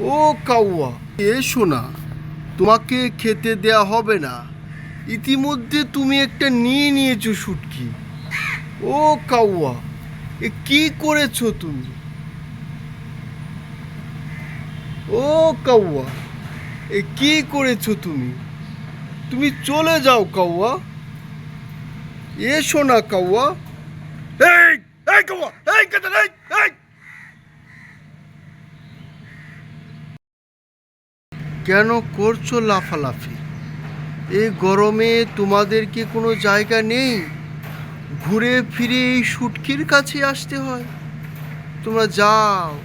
ও কাউয়া, এসো না। তোমাকে খেতে দেয়া হবে না। ইতিমধ্যে তুমি একটা নিয়ে নিয়েছো শুটকি। ও কাউয়া, এ কি করেছ তুমি? ও কাউয়া, এ কি করেছ তুমি? তুমি চলে যাও কাউয়া। এসো না কাউয়া। এই এই কাউয়া, এই কাদের এই এই! কেন করছ লাফালাফি? এই গরমে তোমাদের কি কোনো জায়গা নেই? ঘুরে ফিরে এই সুটকির কাছে আসতে হয়। তোমরা যাও,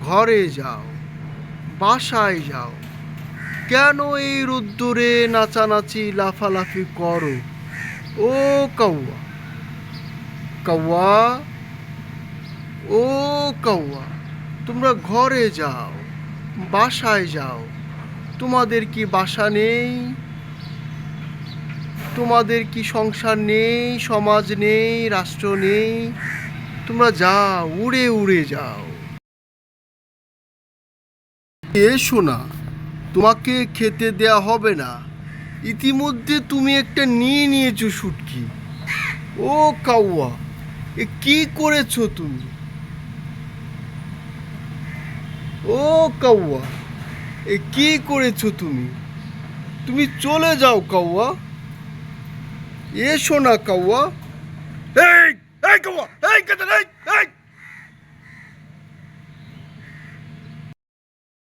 ঘরে যাও, বাসায় যাও। কেন এই রোদ্দুরে নাচানাচি, লাফালাফি করো? ও কাউয়া কাউয়া, ও কাউয়া, তোমরা ঘরে যাও, বাসায় যাও। তোমাদের কি বাসা নেই? তোমাদের কি সংসার নেই? সমাজ নেই? রাষ্ট্র নেই? তোমরা যাও, উড়ে উড়ে যাও। এসো না, তোমাকে খেতে দেয়া হবে না। ইতিমধ্যে তুমি একটা নিয়ে নিয়েছো শুটকি ও কাউয়া, এ কি করেছ তুমি? ও কাউয়া এ কি করেছ তুমি? তুমি চলে যাও, কাউয়া। এসো না, কাউয়া। এই এই, কাউয়া। এই কাদের এই এই।